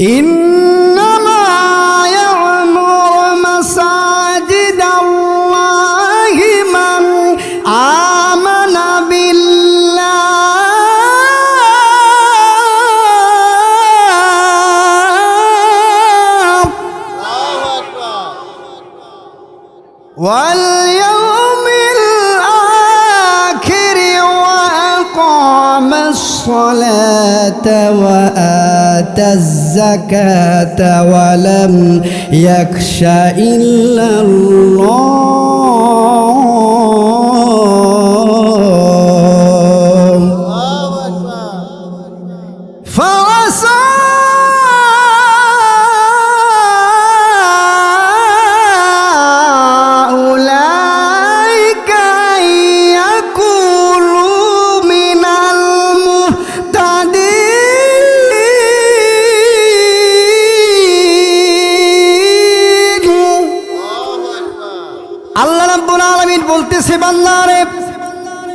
إن وآتى الزكاة ولم يخش إلا الله.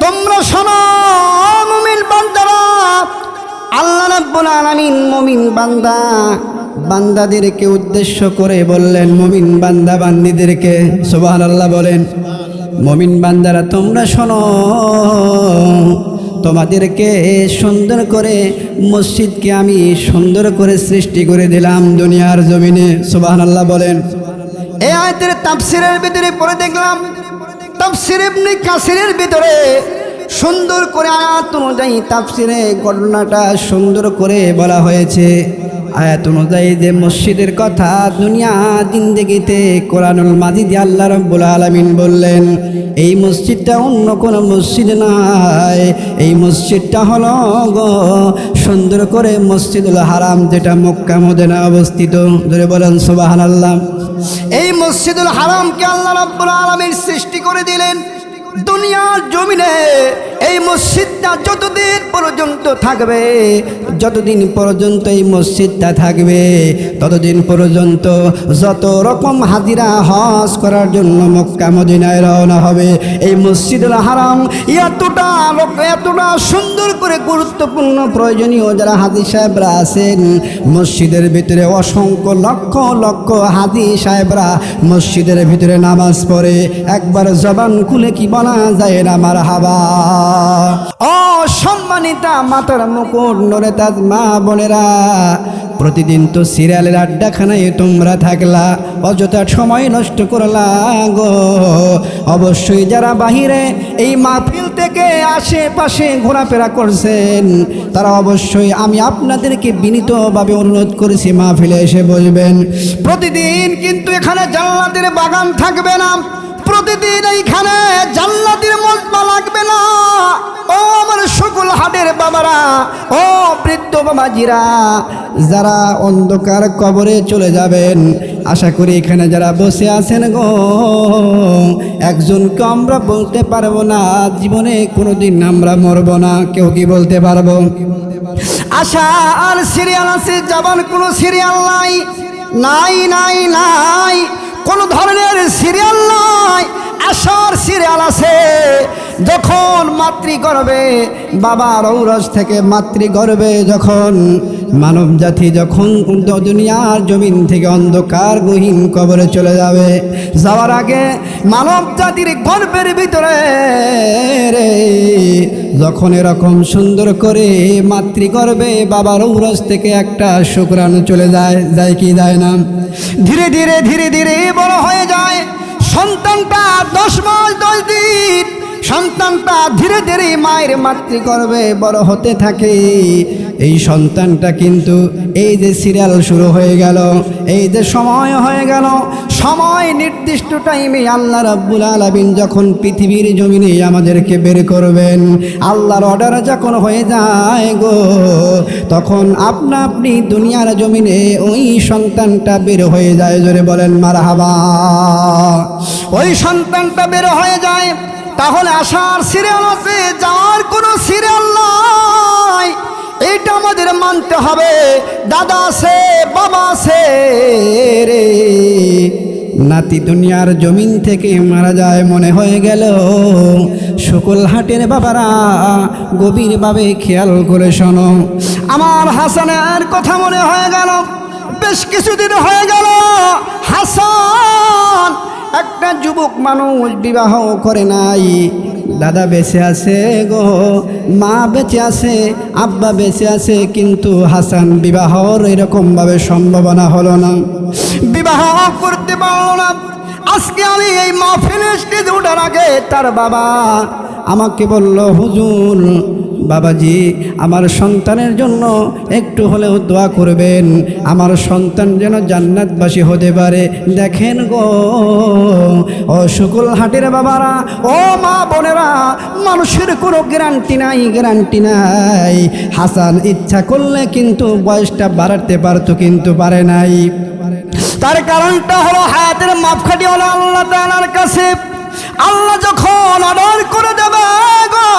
তোমরা শোনো বান্দারা, আল্লাহ রাব্বুল আলামিন মুমিন বান্দা, বান্দাদেরকে উদ্দেশ্য করে বললেন, মুমিন বান্দা বান্দিদেরকে, সুবহানাল্লাহ বলেন, মুমিন বান্দারা, তোমরা শোনো, তোমাদেরকে সুন্দর করে মসজিদকে আমি সুন্দর করে সৃষ্টি করে দিলাম দুনিয়ার জমিনে, সুবহানাল্লাহ বলেন। এ আয়তের তাফসিরের ভিতরে পড়ে দেখলাম তাফসির এমনি কাসিরের ভিতরে সুন্দর করে আয়াত অনুযায়ী তাফসিরে ঘটনাটা সুন্দর করে বলা হয়েছে। আয়াত অনুযায়ী যে মসজিদের কথা দুনিয়া, জিন্দেগিতে, কোরআনুল মাজিদে আল্লাহ রব্বুল আলামিন বললেন, এই মসজিদটা অন্য কোনো মসজিদ নয় এই মসজিদটা হলো গো সুন্দর করে মসজিদুল হারাম যেটা মক্কা মদিনা অবস্থিত। ধরে বলেন সুবহানাল্লাহ। এই মসজিদুল হারামকে আল্লাহ রাব্বুল আলামিন সৃষ্টি করে দিলেন দুনিয়ার জমিনে। এই মসজিদটা যতদিন পর্যন্ত থাকবে, যতদিন পর্যন্ত এই মসজিদটা থাকবে, ততদিন পর্যন্ত যত রকম হাজিরা হজ করার জন্য মক্কা, মদিনায় রওনা হবে। এই মসজিদুল হারাম এতটা লোক, এতটা সুন্দর করে গুরুত্বপূর্ণ, প্রয়োজনীয় যারা হাজি সাহেবরা আছেন, মসজিদের ভিতরে অসংখ্য লক্ষ লক্ষ হাজি সাহেবরা মসজিদের ভিতরে নামাজ পড়ে। একবার জবান খুলে কি বলা যায় না আমার হাবা ও সম্মানিতা মাতার মুকুট নরে তাজ মা বোনেরা। প্রতিদিন তো সিরিয়ালের আড্ডাখানায় তোমরা থাকলা, অযথা সময় নষ্ট করলা গো। অবশ্যই যারা বাহিরে এই মাহফিল থেকে আশেপাশে ঘোরাফেরা করছেন, তারা অবশ্যই আমি আপনাদেরকে বিনীতভাবে অনুরোধ করেছি মাহফিলে এসে বলবেন প্রতিদিন কিন্তু এখানে জান্নাতের বাগান থাকবে না। প্রতিদিন এইখানে জান্নাতের মজমা লাগবে না। ও আমার সকল হাটের বাবারা, ও বৃদ্ধ বাবাজিরা, যারা অন্ধকার কবরে চলে যাবেন, আশা করি এখানে যারা বসে আছেন গো, একজনকে আমরা বলতে পারব না, জীবনে কোনোদিন আমরা মরবো না, কেউ কি বলতে পারব? আশা আর সিরিয়াল আছে যাবার কোনো সিরিয়াল নাই নাই নাই নাই। কোনো ধরনের সিরিয়াল নাই আশার সিরিয়াল আছে। যখন মাতৃ মাতৃগর্ভে বাবার ঔরস থেকে মাতৃ মাতৃগর্ভে যখন, মানব জাতি যখন দুনিয়ার জমিন থেকে অন্ধকার, গহীন কবরে চলে যাবে, যাওয়ার আগে মানব জাতির গর্ভের ভিতরে রে, যখন এরকম সুন্দর করে মাতৃ মাতৃগর্ভে বাবার ঔরস থেকে একটা শুক্রাণু চলে যায় যায় কি যায় না? ধীরে ধীরে ধীরে ধীরে বড় হয়ে যায়। সন্তানটা দশ মাস, দশ দিন। সন্তানটা ধীরে ধীরে মায়ের মাতৃ করবে বড় হতে থাকে। এই সন্তানটা কিন্তু এই যে সিরিয়াল শুরু হয়ে গেল, এই যে সময় হয়ে গেল, সময় নির্দিষ্ট টাইমে আল্লাহ রাব্বুল আলামিন যখন পৃথিবীর জমিনে আমাদেরকে বের করবেন, আল্লাহর অর্ডার যখন হয়ে যায় গো, তখন আপনা আপনি দুনিয়ার জমিনে ওই সন্তানটা বের হয়ে যায়, জোরে বলেন মারহাবা। ওই সন্তানটা বের হয়ে যায়, তাহলে আসার সিরিয়াল আছে যাওয়ার কোনো সিরিয়াল নাই। এটা আমাদের মানতে হবে। দাদা আছে, বাবা আছে রে। নাতি দুনিয়ার জমিন থেকে মারা যায় মনে হয়ে গেল। হাটের বাবারা গভীরভাবে খেয়াল করে শোনো। আমার হাসানের কথা মনে হয়ে গেল। বেশ কিছুদিন হয়ে গেল। হাসান, একটা যুবক মানুষ বিবাহ করে নাই। দাদা বেঁচে আছে গো, মা বেঁচে আছে, আব্বা বেঁচে আছে, কিন্তু হাসান বিবাহর এরকমভাবে সম্ভাবনা হলো না। বিবাহ করতে পারল না। আজকে আমি এই মা স্টেজে ওঠার আগে তার বাবা আমাকে বলল, হুজুর বাবাজি, আমার সন্তানের জন্য একটু হলেও দোয়া করবেন। আমার সন্তান যেন জান্নাতবাসী হতে পারে। দেখেন গো, ও শুকুল হাটের বাবারা, ও মা বোনেরা, মানুষের কোনো গ্যারান্টি নাই গ্যারান্টি নাই। হাসান ইচ্ছা করলে কিন্তু বয়সটা বাড়াতে পারতো, কিন্তু পারে নাই। তার কারণটা হলো হায়াতের মাপখাটি হলো আল্লাহ তাআলার কাছে। আল্লাহ যখন অর্ডার করে দেবে গো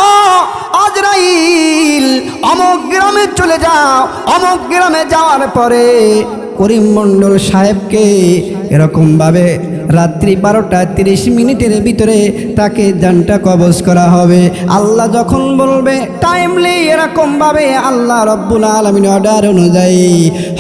আজরাইল অমক গ্রামে চলে যাও অমক গ্রামে যাওয়ার পরে করিম মণ্ডল সাহেবকে এরকমভাবে রাত্রি বারোটা তিরিশ মিনিটের ভিতরে তাকে জানটা কবজ করা হবে। আল্লাহ যখন বলবে টাইমলি এরকমভাবে আল্লাহ রব্বুল আলমিন অর্ডার অনুযায়ী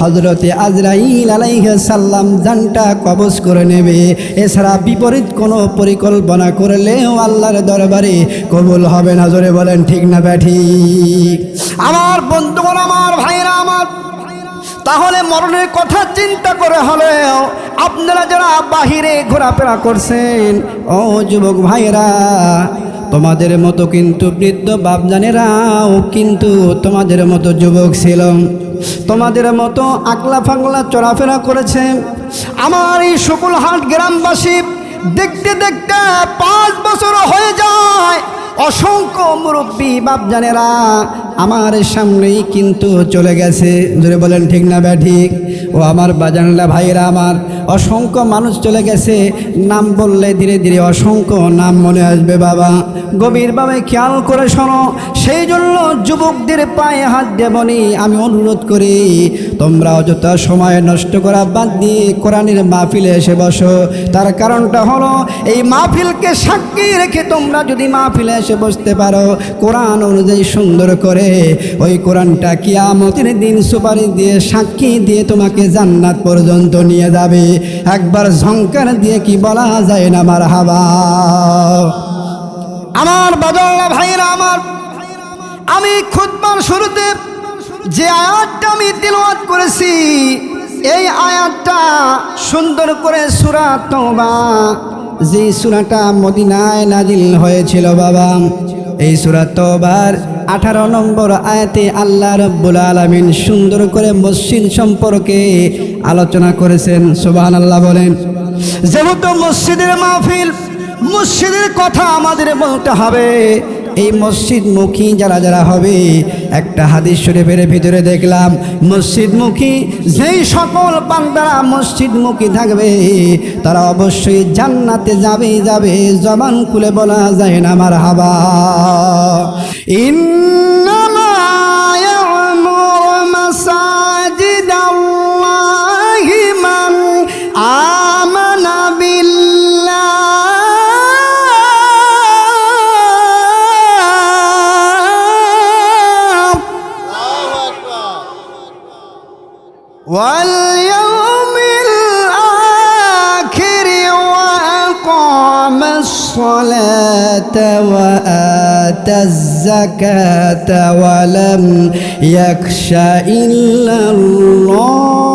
হজরতে আজরাইল আলাইসাল্লাম জানটা কবজ করে নেবে। এছাড়া বিপরীত কোনো পরিকল্পনা করলেও আল্লাহর দরবারে কবুল হবে না। জোরে বলেন, ঠিক না ব্যাঠি আমার বন্ধুগণ, আমার ভাইরা আমার তাহলে মরণের কথা চিন্তা করে হলেও আপনারা যারা বাহিরে ঘোরাফেরা করছেন, ও যুবক ভাইরা তোমাদের মতো কিন্তু বৃদ্ধ বাপজানেরাও কিন্তু তোমাদের মতো যুবক ছিল। তোমাদের মতো আকলা ফাংলা চলাফেরা করেছে। আমার এই শুকুলহাট গ্রামবাসী দেখতে দেখতে পাঁচ বছর হয়ে যায়। অসংখ্য মুরব্বী বাপজানেরা আমার সামনেই কিন্তু চলে গেছে। জোরে বলেন ঠিক না ব্যা ঠিক ও আমার বাজানলা ভাইয়েরা আমার, অসংখ্য মানুষ চলে গেছে। নাম বললে ধীরে ধীরে অসংখ্য নাম মনে আসবে বাবা। গভীরভাবে খেয়াল করে শোনো, সেই জন্য যুবকদের পায়ে হাত দেবনি আমি অনুরোধ করি, তোমরা অযথা সময় নষ্ট করা বাদ দিয়ে কোরআনের মাহফিলে এসে বসো। তার কারণটা হলো, এই মাহফিলকে সাক্ষী রেখে তোমরা যদি মাহফিলে এসে বসতে পারো, কোরআন অনুযায়ী সুন্দর করে, ওই কোরআনটা কিয়ামতের দিন সুপারি দিয়ে সাক্ষী দিয়ে তোমাকে জান্নাত পর্যন্ত নিয়ে যাবে। একবার ঝঙ্কার দিয়ে কি বলা যায় না আমার হাবা আমার বাদল্লা ভাইরা আমার, আমি খুদবার শুরুতে যে আয়াতটা আমি তিলওয়াত করেছি, এই আয়াতটা সুন্দর করে সুরা তোবা যে সুরাটা মদিনায় নাজিল হয়েছিল বাবা এই সুরাতবার আঠারো নম্বর আয়াতে আল্লাহ রব্বুল আলমিন সুন্দর করে মসজিদ সম্পর্কে আলোচনা করেছেন সুবাহ আল্লাহ বলেন, যেহেতু মসজিদের মাহফিল, মসজিদের কথা আমাদের বলতে হবে। এই মসজিদমুখী যারা যারা হবে, একটা হাদিস শরীফের ভিতরে দেখলাম মসজিদমুখী যেই সকল বান্দারা মসজিদমুখী থাকবে, তারা অবশ্যই জান্নাতে যাবে যাবে, জবান খুলে বলা যায় না আমার হাবা ইন্নামা ইয়ামুরু وآتى الزكاة ولم يخش إلا الله.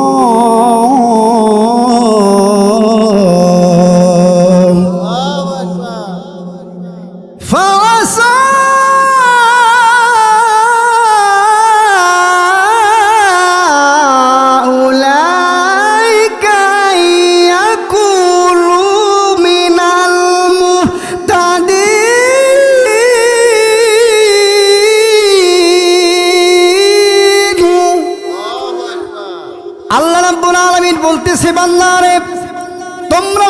বলতেছে বান্দারে, তোমরা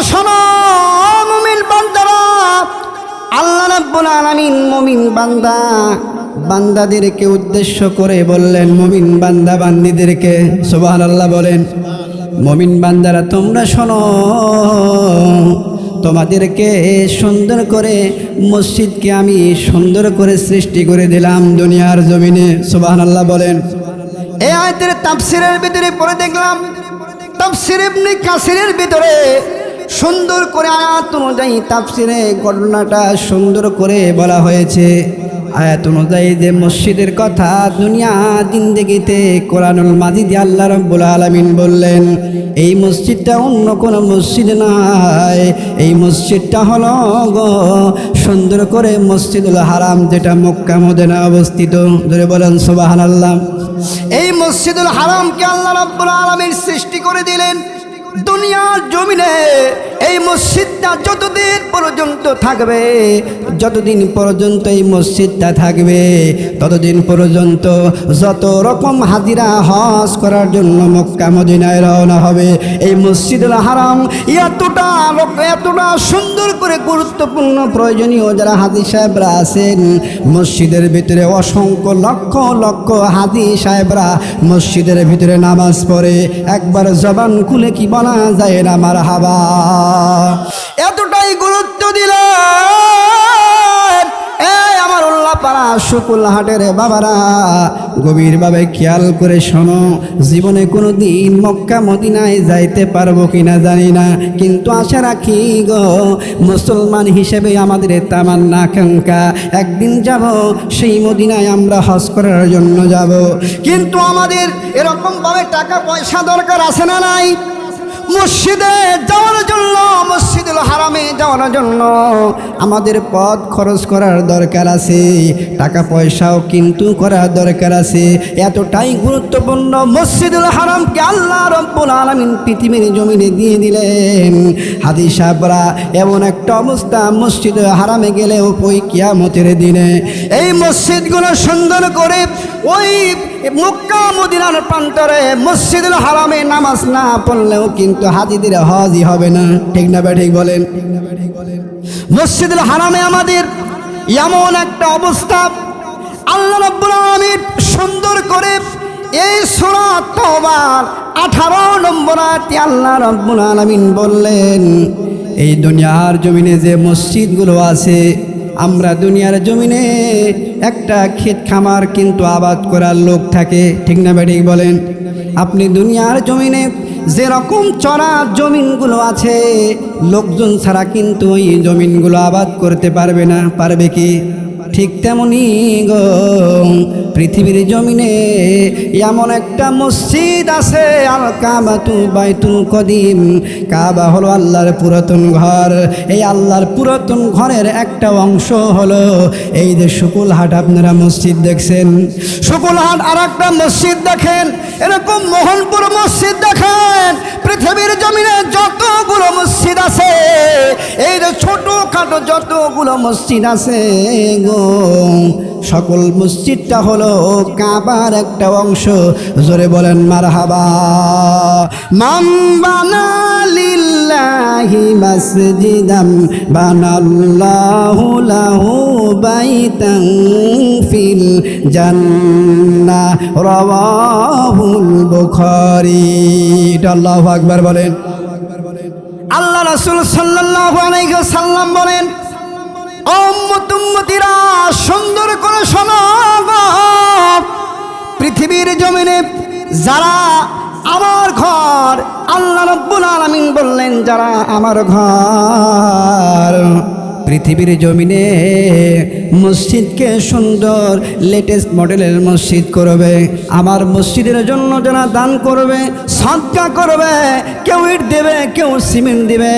মুমিন বান্দারা, আল্লাহ রাব্বুল মুমিন বান্দা, বান্দাদেরকে উদ্দেশ্য করে বললেন, মুমিন বান্দা বান্দিদেরকে, সুবহানাল্লাহ বলেন, মুমিন বান্দারা, তোমরা শোনো, তোমাদেরকে সুন্দর করে মসজিদকে আমি সুন্দর করে সৃষ্টি করে দিলাম দুনিয়ার জমিনে, সুবহানাল্লাহ বলেন। এই আয়তের তাফসিরের ভিতরে পড়ে দেখলাম তাফসির কাসিরের ভিতরে সুন্দর করে আয়াত অনুযায়ী তাফসিরে ঘটনাটা সুন্দর করে বলা হয়েছে। আয়াত অনুযায়ী যে মসজিদের কথা দুনিয়া জিন্দেগিতে কোরআনুল মাজিদে আল্লাহ রব্বুল আলামিন বললেন, এই মসজিদটা অন্য কোনো মসজিদ নয় এই মসজিদটা হলো গো সুন্দর করে মসজিদুল হারাম যেটা মক্কা মদিনা অবস্থিত। ধরে বলেন সুবহানাল্লাহ। এই মসজিদুল হারামকে আল্লাহ রব্বুল আলামিন সৃষ্টি করে দিলেন। দুনিয়ার জমিনে এই মসজিদটা যতদিন পর্যন্ত থাকবে, যতদিন পর্যন্ত এই মসজিদটা থাকবে, ততদিন পর্যন্ত যত রকম হাজিরা হজ করার জন্য মক্কা মদিনায় রওনা হবে। এই মসজিদুল হারাম এতটা এতটা সুন্দর করে গুরুত্বপূর্ণ প্রয়োজনীয় যারা হাজি সাহেবরা আছেন, মসজিদের ভিতরে অসংখ্য লক্ষ লক্ষ হাজি সাহেবরা মসজিদের ভিতরে নামাজ পড়ে, একবার জবান খুলে কি বলা যায় না আমার হাবা এতটাই গুরুত্ব দিলেন এই আমার উল্লাপাড়া, শুকুল হাটের বাবারা গভীরভাবে খেয়াল করে শোনো, জীবনে কোনো দিন মক্কা মদিনায় যাইতে পারব কিনা জানি না, কিন্তু আশা রাখি গো, মুসলমান হিসেবে আমাদের তামান্না আকাঙ্ক্ষা, একদিন যাব, সেই মদিনায় আমরা হজ করার জন্য যাব। কিন্তু আমাদের এরকমভাবে টাকা পয়সা দরকার আছে না নাই? মসজিদে যাওয়ার জন্য, মসজিদুল হারামে যাওয়ার জন্য আমাদের পথ খরচ করার দরকার আছে, টাকা পয়সাও কিন্তু করার দরকার আছে। এতটাই গুরুত্বপূর্ণ মসজিদুল হারামকে আল্লাহ রব্বুল আলমিন পৃথিবীর জমিনে দিয়ে দিলেন। হাদি সাহরা এমন একটা অবস্থা মসজিদ হারামে গেলেও ওই কিয়ামতের দিনে। এই মসজিদগুলো সুন্দর করে ওই মক্কা মদিনার প্রান্তরে মসজিদুল হারামে নামাজ না পড়লেও কিন্তু হাজিদের হজই হবে না। ঠিক না ঠিক বলেন? মসজিদুল হারামে আমাদের এমন একটা অবস্থা। আল্লাহ রব্বুল আলামিন সুন্দর করে এই সূরা 18 নম্বর আয়াতে আল্লাহ রব্বুল আলামিন বললেন, এই দুনিয়ার জমিনে যে মসজিদগুলো আছে আমরা দুনিয়ার জমিনে একটা ক্ষেত খামার কিন্তু আবাদ করার লোক থাকে। ঠিক না ব্যাটিক বলেন? আপনি দুনিয়ার জমিনে যেরকম চড়া জমিনগুলো আছে, লোকজন ছাড়া কিন্তু ওই জমিনগুলো আবাদ করতে পারবে না। পারবে কি? ঠিক তেমনি গো। পৃথিবীর জমিনে এমন একটা মসজিদ আছে আল কাবা তু বাইতুল কদিম। কাবা হলো আল্লাহর পুরাতন ঘর। এই আল্লাহর পুরাতন ঘরের একটা অংশ হলো এই যে শুকুলহাট, আপনারা মসজিদ দেখছেন। শুকুলহাট আর একটা মসজিদ দেখেন, এরকম মোহনপুর মসজিদ দেখেন। পৃথিবীর জমিনে যতগুলো মসজিদ আছে, এই যে ছোটোখাটো যতগুলো মসজিদ আছে গো। সকল মসজিদটা হলো কাবার একটা অংশ। জোরে বলেন মার হাবা বানাল্লাহু লাহু ফিল আকবার বলেন। আল্লাহ রাসূল সাল্লাল্লাহু সাল্লাম বলেন উম্মতুম্মতিরা সুন্দর করে শোনো পৃথিবীর জমিনে যারা আমার ঘর, আল্লাহ রব্বুল আলামিন বললেন, যারা আমার ঘর। পৃথিবীর জমিনে মসজিদকে সুন্দর লেটেস্ট মডেলের মসজিদ করবে। আমার মসজিদের জন্য যারা দান করবে সদকা করবে, কেউ ইট দেবে, কেউ সিমেন্ট দিবে,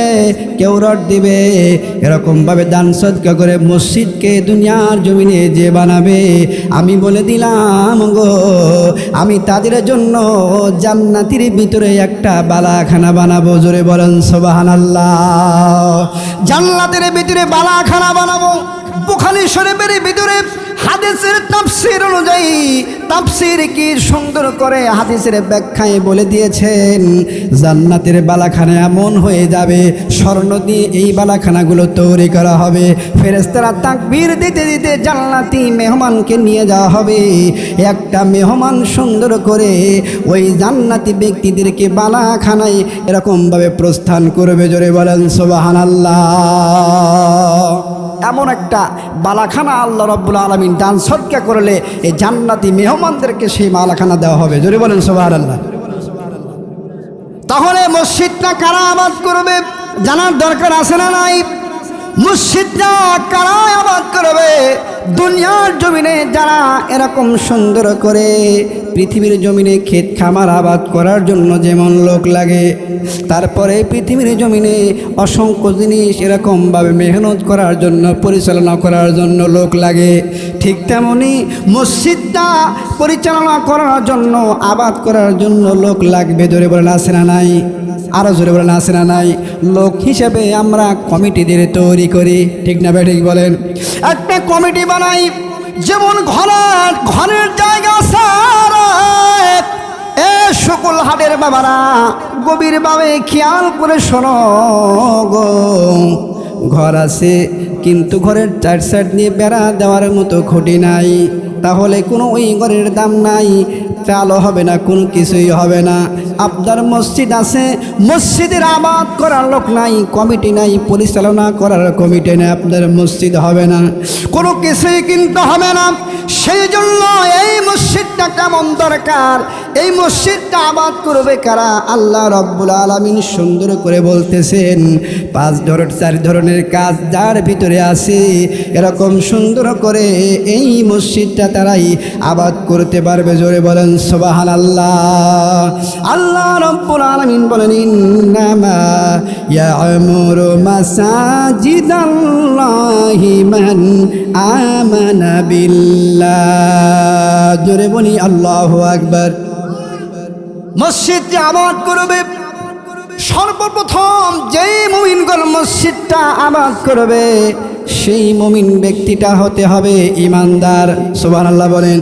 কেউ রড দিবে। এরকমভাবে দান সদকা করে মসজিদকে দুনিয়ার জমিনে যে বানাবে। আমি বলে দিলাম গো আমি তাদের জন্য জান্নাতির ভিতরে একটা বালাখানা বানাবো। জোরে বলেন সোবাহান আল্লাহ জান্নাতের ভিতরে বালাখানা বানাবো। বুখারি শরীফের ভিতরে হাদিসের তাফসির অনুযায়ী তাফসির কি সুন্দর করে হাদিসের ব্যাখ্যায় বলে দিয়েছেন, জান্নাতের বালাখানা এমন হয়ে যাবে, স্বর্ণ দিয়ে এই বালাখানাগুলো তৈরি করা হবে ফেরেস্তারা তাকবীর দিতে দিতে জান্নাতি মেহমানকে নিয়ে যাওয়া হবে, একটা মেহমান সুন্দর করে ওই জান্নাতি ব্যক্তিদেরকে বালাখানায় এরকমভাবে প্রস্থান করবে, জোরে বলেন সোবাহান এমন একটা বালাখানা আল্লাহ রব্বুল আলমিন দান সৎকা করলে এই জান্নাতি মেহমানদেরকে সেই মালাখানা দেওয়া হবে। যদি বলেন সোহার আল্লাহ তাহলে মসজিদটা কারা আবাদ করবে জানার দরকার আছে না নাই? মসজিদটা কারা আবাদ করবে? দুনিয়ার জমিনে যারা এরকম সুন্দর করে পৃথিবীর জমিনে ক্ষেত খামার আবাদ করার জন্য যেমন লোক লাগে, তারপরে পৃথিবীর জমিনে অসংখ্য জিনিস এরকমভাবে মেহনত করার জন্য, পরিচালনা করার জন্য লোক লাগে, ঠিক তেমনি মসজিদটা পরিচালনা করার জন্য, আবাদ করার জন্য লোক লাগবে। ধরে আসে না নাই? আরও জোরে আসে না নাই? লোক হিসেবে আমরা কমিটিদের তৈরি করি। ঠিক না ঠিক বলেন? একটা কমিটি বানাই, যেমন ঘরের ঘরের জায়গা সারা এ সকল হাটের বাবারা গভীরভাবে খেয়াল করে শোনো গো। ঘর আছে, কিন্তু ঘরের চার সাইড নিয়ে বেড়া দেওয়ার মতো খুঁটি নাই। তাহলে কোনো ওই ঘরের দাম নাই, চালও হবে না, কোনো কিছুই হবে না। আপনার মসজিদ আছে, মসজিদের আবাদ করার লোক নাই, কমিটি নাই, পরিচালনা করার কমিটি নাই আপনার মসজিদ হবে না। কোনো কিছুই কিন্তু হবে না। সেই জন্য এই মসজিদটা কেমন দরকার? এই মসজিদটা আবাদ করবে কারা? আল্লাহ রব্বুল আলমিন সুন্দর করে বলতেছেন, পাঁচ ধরনের চার ধরনের কাজ যার ভিতরে আছে, এরকম সুন্দর করে এই মসজিদটা তারাই আবাদ করতে পারবে। জোরে বলেন সোবাহান আল্লাহ আল্লাহ রব্বুল আলমিন বলেন, ইন্নামা ইয়ামুরু মাসাজিদাল্লাহি মান আমানা বিল্লাহ জোরে বলি, আল্লাহু আকবার। মসজিদটি আবাদ করবে। সর্বপ্রথম যেই মুমিনগণ মসজিদটা আবাদ করবে, সেই মুমিন ব্যক্তিটা হতে হবে ইমানদার। সুবাহ আল্লাহ বলেন।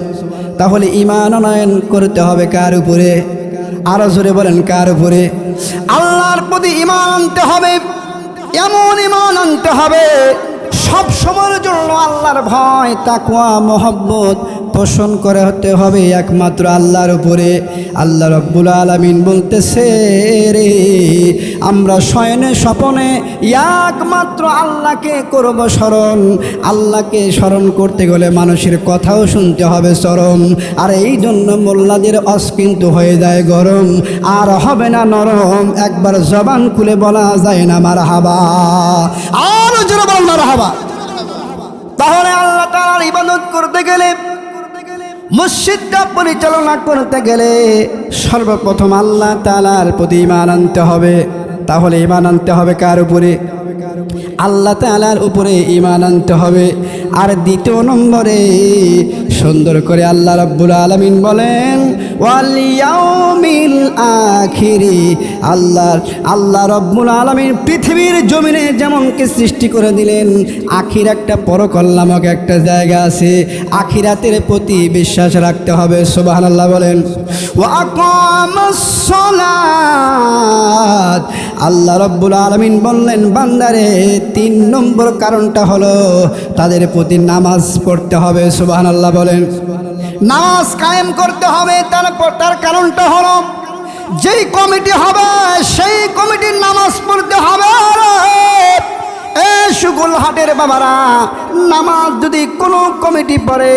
তাহলে ইমান অনয়ন করতে হবে কার উপরে? আরও জোরে বলেন, কার উপরে? আল্লাহর প্রতি ইমান আনতে হবে। এমন ইমান আনতে হবে সব সময়ের জন্য আল্লাহর ভয় তাকুয়া মোহব্বত পোষণ করে হতে হবে একমাত্র আল্লাহর উপরে। আল্লাহ রব্বুল আলমিন বলতেছে, রে, আমরা শয়নে স্বপনে একমাত্র আল্লাহকে করব স্মরণ। আল্লাহকে স্মরণ করতে গেলে মানুষের কথাও শুনতে হবে চরম। আর এই জন্য মোল্লাদের অস্কিন্তু হয়ে যায় গরম। আর হবে না নরম। একবার জবান খুলে বলা যায় না মার হাবা আর জোরে মার হাবা তাহলে আল্লাহ তালার ইবাদত করতে গেলে, মসজিদটা পরিচালনা করতে গেলে সর্বপ্রথম আল্লাহ তালার প্রতি ইমান আনতে হবে। তাহলে ইমান আনতে হবে কার উপরে? আল্লাহ তালার উপরে ইমান আনতে হবে। আর দ্বিতীয় নম্বরে, সুন্দর করে আল্লাহ রব্বুল আলমিন বলেন ওয়ালিয়াউমিল আখিরি। আল্লাহ আল্লাহ রব্বুল আলমিন পৃথিবীর জমিনে যেমনকে সৃষ্টি করে দিলেন, আখির একটা পরকল নামক একটা জায়গা আছে। আখিরাতের প্রতি বিশ্বাস রাখতে হবে সোবাহান আল্লাহ বলেন আল্লাহ রব্বুল আলমিন বললেন, বান্দারে তিন নম্বর কারণটা হলো তাদের প্রতি নামাজ পড়তে হবে সুবাহান আল্লাহ বলেন। নামাজ কায়েম করতে হবে তারপর তার কারণটা হলো যেই কমিটি হবে, সেই কমিটির নামাজ পড়তে হবে। এ সুগুল হাটের বাবারা, নামাজ যদি কোনো কমিটি পড়ে,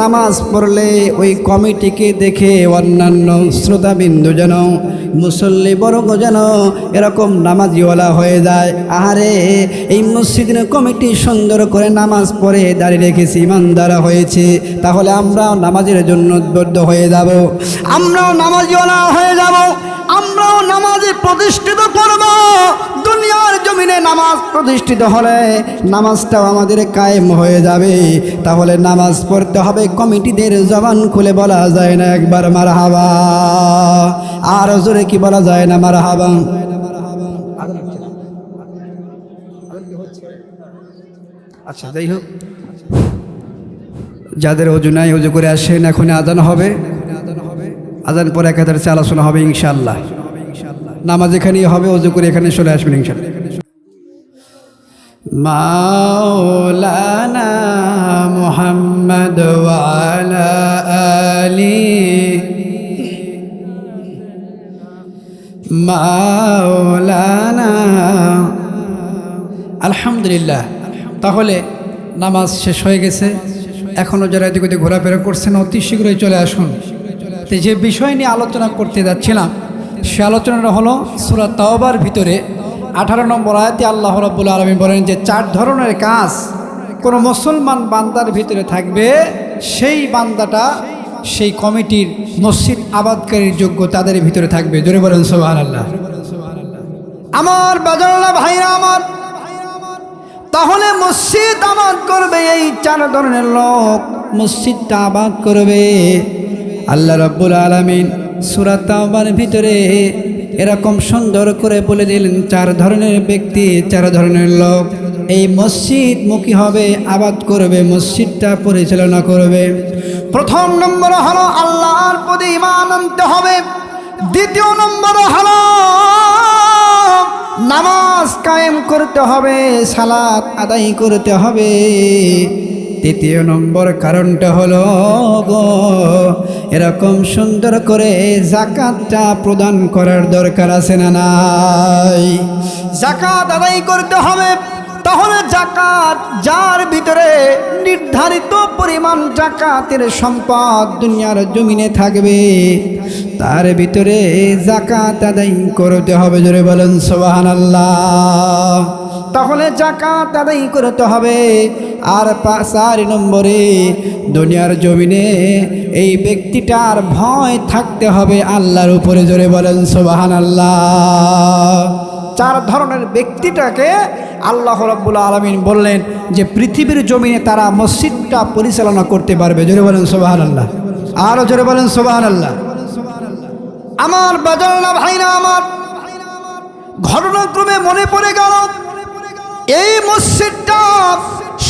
নামাজ পড়লে ওই কমিটিকে দেখে অন্যান্য শ্রোতাবিন্দু যেন, মুসল্লি বর্গ যেন এরকম নামাজিওয়ালা হয়ে যায়। আহারে, এই মসজিদের কমিটি সুন্দর করে নামাজ পড়ে দাঁড়িয়ে রেখেছি, ইমানদারা হয়েছে, তাহলে আমরাও নামাজের জন্য উদ্বুদ্ধ হয়ে যাব। আমরাও নামাজিওয়ালা হয়ে যাব। নামাজে প্রতিষ্ঠিত করব, দুনিয়ার জমিনে নামাজ প্রতিষ্ঠিত হলে নামাজটাও আমাদের কায়েম হয়ে যাবে। তাহলে নামাজ পড়তে হবে কমিটিদের জবান খুলে বলা যায় না একবার মার হাবা আর জোরে কি বলা যায় না মার হাবা আচ্ছা যাই হোক। যাদের অজু নাই, অজু করে আসেন এখন আদান হবে। আদান পরে একাধারে আলোচনা হবে ইনশাল্লাহ নামাজ এখানেই হবে অজু করে এখানে চলে আসবেন ইনশাল্লাহ মাওলানা মুহাম্মদ আলি মাওলানা। আলহামদুলিল্লাহ। তাহলে নামাজ শেষ হয়ে গেছে। এখনও যারা এদিক ওদিক ঘোরাফেরা করছেন, অতি শীঘ্রই চলে আসুন। যে বিষয় নিয়ে আলোচনা করতে যাচ্ছিলাম সে আলোচনাটা হলো সুরা তাওবার ভিতরে আঠারো নম্বর আয়াতে আল্লাহ রব্বুল আলমী বলেন যে চার ধরনের কাজ কোনো মুসলমান বান্দার ভিতরে থাকবে, সেই বান্দাটা সেই কমিটির মসজিদ আবাদকারীর যোগ্য তাদের ভিতরে থাকবে। জোরে বলেন সোহান আল্লাহ আমার বাজারলা ভাইরা আমার, তাহলে মসজিদ আবাদ করবে এই চার ধরনের লোক। মসজিদটা আবাদ করবে। আল্লাহ রব্বুল আলমিন সুরাত আবার ভিতরে এরকম সুন্দর করে বলে দিলেন, চার ধরনের ব্যক্তি, চার ধরনের লোক। এই মসজিদ মুখী হবে, আবাদ করবে, মসজিদটা পরিচালনা করবে। প্রথম নম্বর হলো আল্লাহর প্রতি ইমান আনতে হবে। দ্বিতীয় নম্বর হলো নামাজ কায়েম করতে হবে, সালাত আদায় করতে হবে। তৃতীয় নম্বর কারণটা হলো গো, এরকম সুন্দর করে জাকাতটা প্রদান করার দরকার আছে না নাই? জাকাত আদায় করতে হবে, তাহলে জাকাত যার ভিতরে নির্ধারিত পরিমাণ জাকাতের সম্পদ দুনিয়ার জমিনে থাকবে, তার ভিতরে জাকাত আদায় করতে হবে, জোরে বলেন সোবাহান আল্লাহ তাহলে জাকাত আদায় করতে হবে। আর চার নম্বরে দুনিয়ার জমিনে এই ব্যক্তিটার ভয় থাকতে হবে আল্লাহর উপরে জোরে বলেন সোবাহান আল্লাহ চার ধরনের ব্যক্তিটাকে আল্লাহ রাব্বুল আলমিন বললেন যে পৃথিবীর জমিনে তারা মসজিদটা পরিচালনা করতে পারবে। জোরে বলেন সোবাহান আল্লাহ আরও জোরে বলেন সোবাহান আল্লাহ আমার বাজাল্লা ভাইরা, আমার ঘটনাক্রমে মনে পড়ে গেল এই মসজিদটা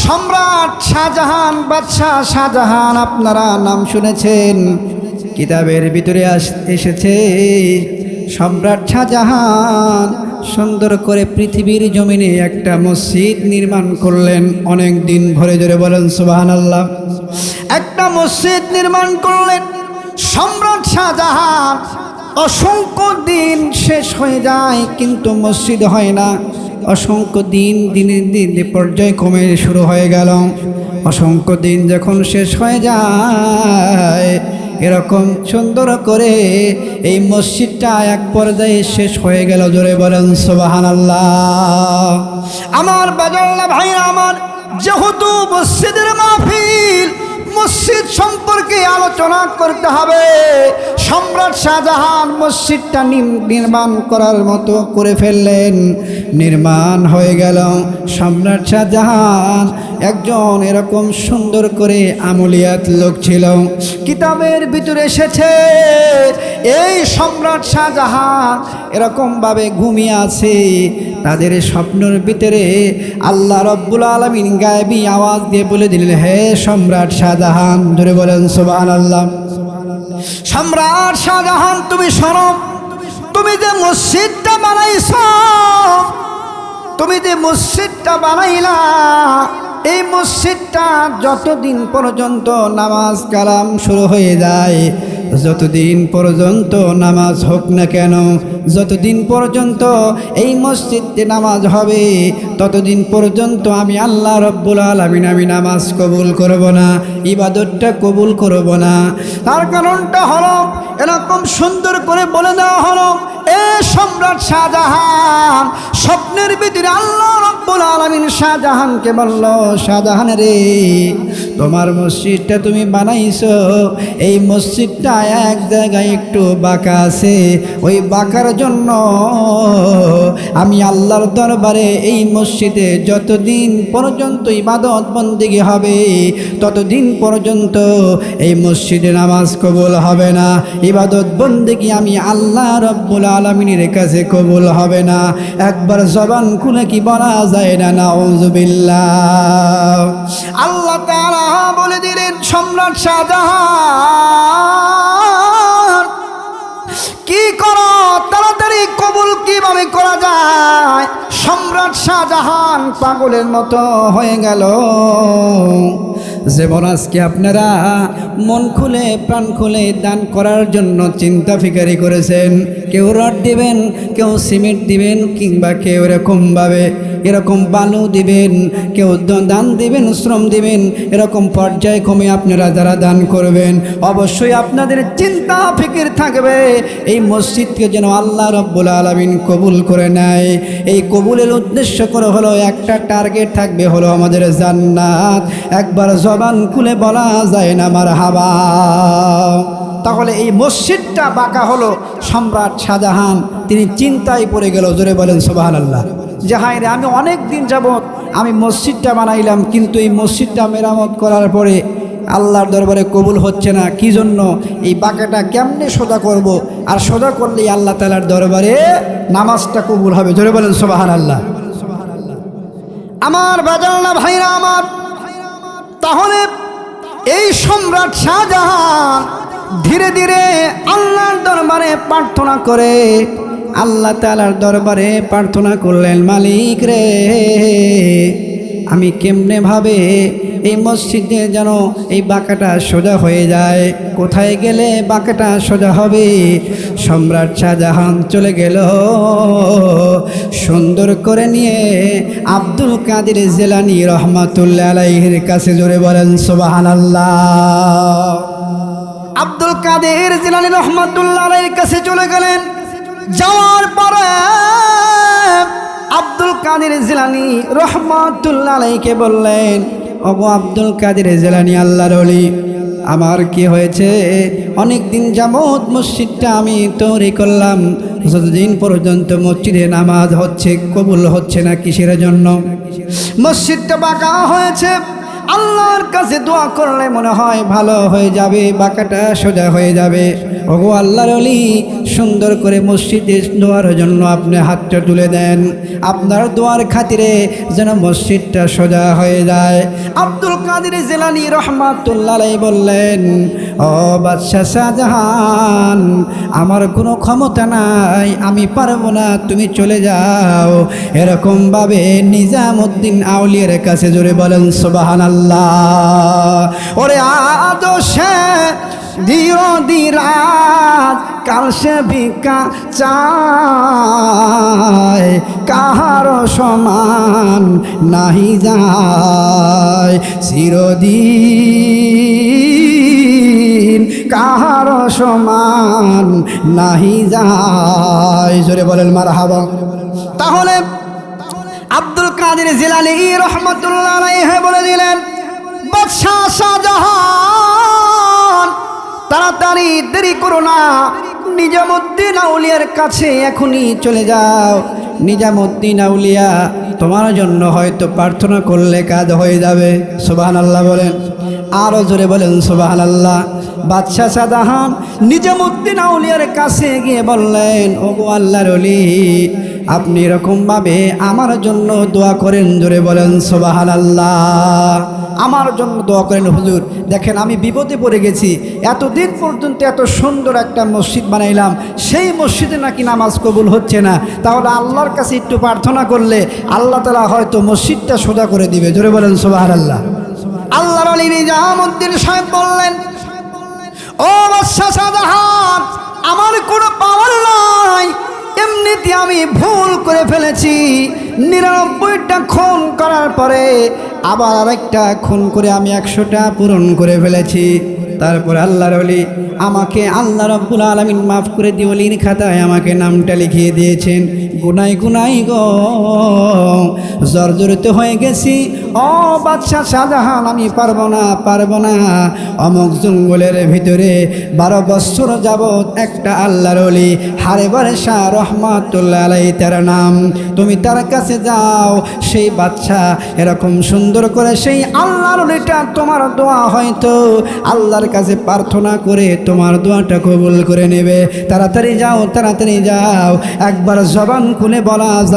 সম্রাট শাহজাহান বাদশাহ শাহজাহান, আপনারা নাম শুনেছেন। কিতাবের ভিতরে এসেছে, সম্রাট শাহজাহান সুন্দর করে পৃথিবীর জমিনে একটা মসজিদ নির্মাণ করলেন অনেক দিন ভরে ধরে বলেন সুবাহান আল্লাহ একটা মসজিদ নির্মাণ করলেন, সম্রাট শাহজাহান। অসংখ্য দিন শেষ হয়ে যায়, কিন্তু মসজিদ হয় না। অসংখ্য দিন দিনে দিনে পর্যায়ক্রমে শুরু হয়ে গেল। অসংখ্য দিন যখন শেষ হয়ে যায়, এরকম সুন্দর করে এই মসজিদটা এক পর্যায়ে শেষ হয়ে গেল। জোরে বলেন সোবাহান আল্লাহ আমার বাজাল্লা ভাই আমার যেহেতু মসজিদের মাহফিল মসজিদ সম্পর্কে আলোচনা করতে হবে। সম্রাট শাহজাহান মসজিদটা নির্মাণ করার মতো করে ফেললেন। নির্মাণ হয়ে গেল। সম্রাট শাহজাহান একজন এরকম সুন্দর করে আমলিয়াত লোক ছিল। কিতাবের ভিতরে এসেছে, এই সম্রাট শাহজাহান এরকমভাবে ঘুমিয়ে আছে। তাদের স্বপ্নের ভিতরে আল্লাহ রব্বুল আলমিন গায়েবী আওয়াজ দিয়ে বলে দিলেন, হে সম্রাট শাহজাহান ধরে বলেন সোবান আল্লাহ সম্রাট শাহজাহান, তুমি শোনো, তুমি যে মসজিদটা বানাইছ, তুমি যে মসজিদটা বানাইলা, এই মসজিদটা যতদিন পর্যন্ত নামাজ কালাম শুরু হয়ে যায় যতদিন পর্যন্ত নামাজ হোক না কেন, যতদিন পর্যন্ত এই মসজিদে নামাজ হবে, ততদিন পর্যন্ত আমি আল্লাহ রব্বুল আলমিন আমি নামাজ কবুল করব না, ইবাদতটা কবুল করব না। তার কারণটা হলো, এরকম সুন্দর করে বলে দেওয়া হলো, এ সম্রাট শাহজাহান, স্বপ্নের ভিতরে আল্লাহ রব্বুল আলমিন শাহজাহানকে বলল, শাহজাহান রে তোমার মসজিদটা তুমি বানাইছো, এই মসজিদটা এক জায়গায় একটু বাঁকা আছে, ওই বাঁকার জন্য আমি আল্লাহর দরবারে এই মসজিদে যতদিন পর্যন্ত ইবাদত বন্দিগি হবে, ততদিন পর্যন্ত এই মসজিদে নামাজ কবুল হবে না। ইবাদত বন্দিগি আমি আল্লাহ রব্বুল আলমিনের কাছে কবুল হবে না। একবার জবান খুলে কি বলা যায় না? না আল্লাহ তারা বলে দিলেন সম্রাট শাহজাহান, কি করো? তাড়াতাড়ি কবুল কীভাবে করা যায়? সম্রাট শাহজাহান পাগলের মতো হয়ে গেল। যেমন আজকে আপনারা মন খুলে, প্রাণ খুলে দান করার জন্য চিন্তা ফিকারি করেছেন, কেউ রড দিবেন, কেউ সিমেন্ট দিবেন, কিংবা কেউ এরকমভাবে এরকম বালু দিবেন, কেউ দান দিবেন, শ্রম দিবেন, এরকম পর্যায়ক্রমে আপনারা যারা দান করবেন, অবশ্যই আপনাদের চিন্তা, ফিকির থাকবে। এই মসজিদকে যেন আল্লাহ রব্বুল আলমিন কবুল করে নেয়। এই কবুলের উদ্দেশ্য করে হলো, একটা টার্গেট থাকবে হলো আমাদের জান্নাত। একবার জবান খুলে বলা যায় না আমার হাবা তাহলে এই মসজিদটা বাঁকা হলো, সম্রাট শাহজাহান, তিনি চিন্তায় পড়ে গেল, জোরে বলেন সোবাহান আল্লাহ যে হায় রে, আমি অনেক দিন যাবৎ আমি মসজিদটা বানাইলাম, কিন্তু এই মসজিদটা মেরামত করার পরে আল্লাহর দরবারে কবুল হচ্ছে না। কি জন্য? এই বাঁকাটা কেমনে সোজা করব? আর সোজা করলেই আল্লাহ তালার দরবারে নামাজটা কবুল হবে। ধরে বলেন সোবাহান আল্লাহ আমার বাজানা ভাইরা আমার, তাহলে এই সম্রাট শাহজাহান ধীরে ধীরে আল্লাহর দরবারে প্রার্থনা করে আল্লাহ তালার দরবারে প্রার্থনা করলেন, মালিক রে, আমি কেমনে ভাবে এই মসজিদে যেন এই বাঁকাটা সোজা হয়ে যায়? কোথায় গেলে বাঁকাটা সোজা হবে? সম্রাট শাহজাহান চলে গেল। সুন্দর করে নিয়ে আব্দুল কাদের জেলানি রহমাতুল্লাহ আলাইহির কাছে জোরে বলেন সোবাহান আল্লাহ আব্দুল কাদের জিলানি রহমাতুল্লাহ আলাইহির কাছে চলে গেলেন। যাওয়ার পরে আব্দুল কাদের জিলানি রহমাতুল্লাহ আলাইকে বললেন, ওগো আব্দুল কাদের জিলানি, আল্লাহর ওলি, আমার কি হয়েছে? অনেক দিন যাবৎ মসজিদটা আমি তৈরি করলাম। যতদিন পর্যন্ত মসজিদে নামাজ হচ্ছে, কবুল হচ্ছে না কিসের জন্য? মসজিদটা বাঁকা হয়েছে। আল্লাহর কাছে দোয়া করলে মনে হয় ভালো হয়ে যাবে, বাঁকাটা সোজা হয়ে যাবে। ওগো আল্লাহর অলি সুন্দর করে মসজিদে দোয়ার জন্য আপনি হাতটা তুলে দেন। আপনার দোয়ার খাতিরে যেন মসজিদটা সোজা হয়ে যায়। আব্দুল কাদের জেলানি রহমাতুল্লাহ বললেন, ও বাদশাহ শাহজাহান, আমার কোনো ক্ষমতা নাই, আমি পারব না, তুমি চলে যাও। এরকমভাবে নিজামুদ্দিন আউলিয়ার কাছে জোরে বলেন সোবাহান আল্লাহ। ওরে আদর্শে ধীর ধীরাজ কাল সে ভিকা চায়, কাহার সমান নাহি যায়। চিরদিন কাহার সমান নাহি যায়। জোরে বলেন মার তাহলে আব্দুল কাদের জিলানি রহমতুল্লাহ বলে দিলেন বাদশাহ তাড়াতাড়ি দেরি করো না, নিজামুদ্দিন আউলিয়ার কাছে এখনই চলে যাও। নিজামুদ্দিন আউলিয়া, তোমার জন্য হয়তো প্রার্থনা করলে কাজ হয়ে যাবে। সুবহান আল্লাহ বলেন। আরও জোরে বলেন সুবহান আল্লাহ বাদশাহ শাহজাহান নিজামুদ্দিন আউলিয়ার কাছে গিয়ে বললেন, ওগো আল্লাহর অলি আপনি এরকমভাবে আমার জন্য দোয়া করেন, জোরে বলেন সোবাহান আল্লাহ আমার জন্য দোয়া করেন, হুজুর, দেখেন আমি বিপদে পড়ে গেছি, এতদিন পর্যন্ত এত সুন্দর একটা মসজিদ বানাইলাম, সেই মসজিদে নাকি নামাজ কবুল হচ্ছে না, তাহলে আল্লাহর কাছে একটু প্রার্থনা করলে আল্লাহ তালা হয়তো মসজিদটা সোজা করে দিবে, জোরে বলেন সোবাহান আল্লাহ আল্লাহর আলী নিজামুদ্দিন সাহেব বললেন, ও বাদশাহ শাহজাহান আমার কোনো পাওয়ার নাই এমনিতে আমি ভুল করে ফেলেছি। নিরানব্বইটা খুন করার পরে আবার আরেকটা খুন করে আমি একশোটা পূরণ করে ফেলেছি। তারপর আল্লাহর অলি আমাকে আল্লাহ রব্বুল আলমিন মাফ করে দিয়ে অলির খাতায় আমাকে নামটা লিখিয়ে দিয়েছেন। গুনাই গুনাই গো, জর্জরিত হয়ে গেছি ও বাদশাহ শাহজাহান, আমি পারব না পারব না। অমুক জঙ্গলের ভিতরে বারো বছর যাবৎ একটা আল্লাহর অলি হারে বারে শাহ রহমাতুল্লাহ তার নাম। তুমি তার কাছে যাও, সেই বাচ্চা এরকম সুন্দর করে সেই আল্লাহর অলিটা তোমার দোয়া হয়তো আল্লাহর কাছে প্রার্থনা করে তোমার দোয়াটা কবুল করে নেবে। তাড়াতাড়ি যাও তাড়াতাড়ি যাও। একবার জবান খুলে বলা যায়